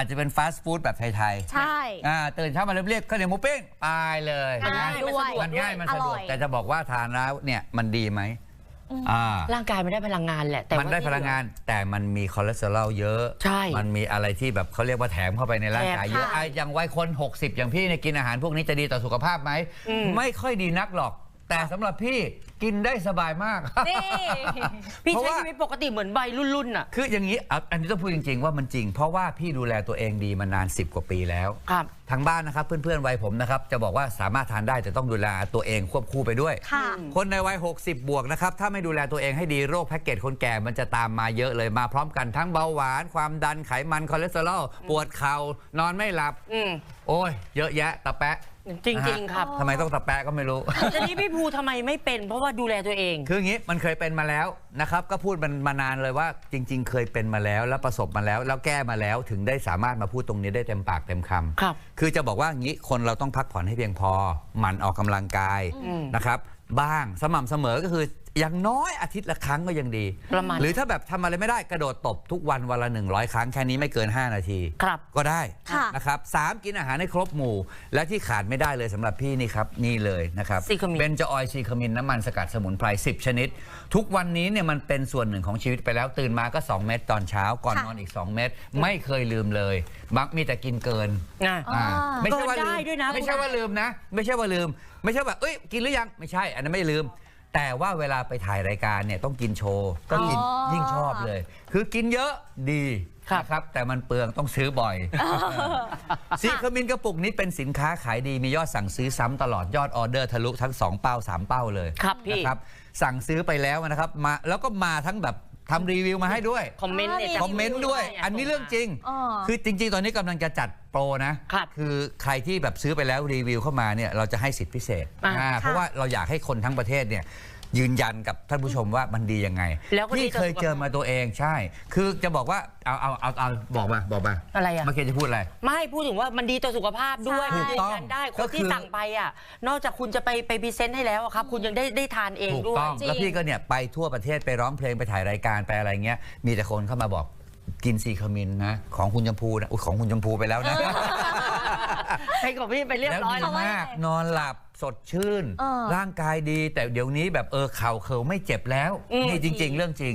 อาจจะเป็นฟาสต์ฟู้ดแบบไทยๆใช่ อ่าตื่นเช้ามาเรียกข้าวเหนียวหมูปิ้งไปเลยมันง่ายด้วยมันง่ายมันสะดวกอร่อยแต่จะบอกว่าทานแล้วเนี่ยมันดีไหมอ่าร่างกายมันได้พลังงานแหละแต่มันได้ว่าที่พลังงานแต่มันมีคอเลสเตอรอลเยอะใช่มันมีอะไรที่แบบเขาเรียกว่าแถมเข้าไปในร่างกายแถมเยอะค่ะไอ้อย่างวัยคน 60 อย่างพี่เนี่ยกินอาหารพวกนี้จะดีต่อสุขภาพไหมอืมไม่ค่อยดีนักหรอก แต่สำหรับพี่ กินได้สบายมาก นี่ พี่เพราะใช้ว่า ชีวิตปกติเหมือนใบรุ่นๆอะ คืออย่างนี้อะอันนี้ต้องพูดจริง ๆ ว่ามันจริง เพราะว่าพี่ดูแลตัวเองดีมานาน 10 กว่าปีแล้ว ครับ ทางบ้านนะครับ เพื่อนๆวัยผมนะครับจะบอกว่าสามารถทานได้แต่ต้องดูแลตัวเองควบคู่ไปด้วย ค่ะ คนในวัย 60 บวกนะครับ ถ้าไม่ดูแลตัวเองให้ดีโรคแพ็กเกจคนแก่มันจะตามมาเยอะเลยมาพร้อมกันทั้งเบาหวาน ความดันไขมันคอเลสเตอรอลปวดเข่านอนไม่หลับ อืมโอ้ย เยอะแยะตะแปะจริง ๆ ครับ ทำไมต้องตะแปะก็ไม่รู้แต่นี้พี่ภูทำไมไม่เป็น เพราะว่าดูแลตัวเอง คืออย่างนี้มันเคยเป็นมาแล้วนะครับก็พูดมันมานานเลยว่าจริง ๆ เคยเป็นมาแล้วแล้วประสบมาแล้ว แล้วแก้มาแล้วถึงได้สามารถมาพูดตรงนี้ได้เต็มปากเต็มคำครับ คือจะบอกว่าอย่างนี้คนเราต้องพักผ่อนให้เพียงพอหมั่นออกกำลังกายอืมนะครับบ้างสม่ำเสมอก็คือ อย่างน้อยอาทิตย์ละครั้งก็ยังดี ประมาณ หรือถ้าแบบทำอะไรไม่ได้กระโดดตบทุกวันวันละ 100 ครั้งแค่นี้ไม่เกิน 5 นาที ครับ ก็ได้ค่ะ นะครับสามกินอาหารให้ครบหมู่ และที่ขาดไม่ได้เลยสำหรับพี่นี่ครับ นี่เลยนะครับซีคามิน เบนจออยซีคามินน้ำมันสกัดสมุนไพร 10 ชนิด ทุกวันนี้เนี่ยมันเป็นส่วนหนึ่งของชีวิตไปแล้วตื่นมาก็ 2 เม็ดตอนเช้าก่อนค่ะนอนอีก 2 เม็ดไม่เคยลืมเลยมักมีแต่กินเกิน อะ อ่าอ่าไม่ใช่ว่าเกินได้ลืมด้วยนะไม่ใช่ว่าลืมนะ ไม่ใช่ว่าลืม ไม่ใช่ว่าเอ้ยกินหรือยังไม่ใช่ อันนั้นไม่ลืม แต่ว่าเวลาไปถ่ายรายการเนี่ยต้องกินโชว์ก็กินอ๋อ ยิ่งชอบเลย คือกินเยอะดีครับนะครับแต่มันเปลืองต้องซื้อบ่อยซีคามินกระปุกนี้เป็นสินค้าขายดีมียอดสั่งซื้อซ้ำตลอดยอดออเดอร์ทะลุทั้ง 2 เป้า 3 เป้าเลยครับพี่ นะครับสั่งซื้อไปแล้วนะครับมาแล้วก็มาทั้งแบบ ทำรีวิวมาให้ด้วย คอมเมนต์เนี่ยอ่าจะคอมเมนต์ด้วย อันนี้เรื่องจริง อ๋อ คือจริง ๆ ตอนนี้กำลังจะจัดโปรนะ ครับคือใครที่แบบซื้อไปแล้วรีวิวเข้ามาเนี่ยเราจะให้สิทธิพิเศษอ่าอ่าเพราะว่าเราอยากให้คนทั้งประเทศเนี่ย ยืนยันกับท่านผู้ชมว่ามันดียังไงแล้วก็ดีที่ต่อเคยเจอมาตัวเองใช่ คือจะบอกว่าเอาเอาเอาเอาบอกมาบอกมาอะไรอะเมื่อกี้จะพูดอะไร ไม่พูดถึงว่ามันดีต่อสุขภาพด้วยใช่ มันถูยืกนต้องยันได้คก็นคือที่สั่งไปอะ นอกจากคุณจะไปไปพรีเซนต์ให้แล้วอะครับ คุณยังได้ได้ทานเองถูกด้วย ต้องจริง แล้วพี่ก็เนี่ยไปทั่วประเทศไปร้องเพลงไปถ่ายรายการไปอะไรเงี้ย มีแต่คนเข้ามาบอกกินซีคามินนะ ของคุณชมพูนะอุ๊ยของคุณชมพูไปแล้วนะ ให้กับพี่ไปเรียบแล้วร้อยดีแล้วมากนอนหลับสดชื่น เออ ร่างกายดีแต่เดี๋ยวนี้แบบเออเข่าเขิวไม่เจ็บแล้วอืมนี่จริง ๆ เรื่องจริง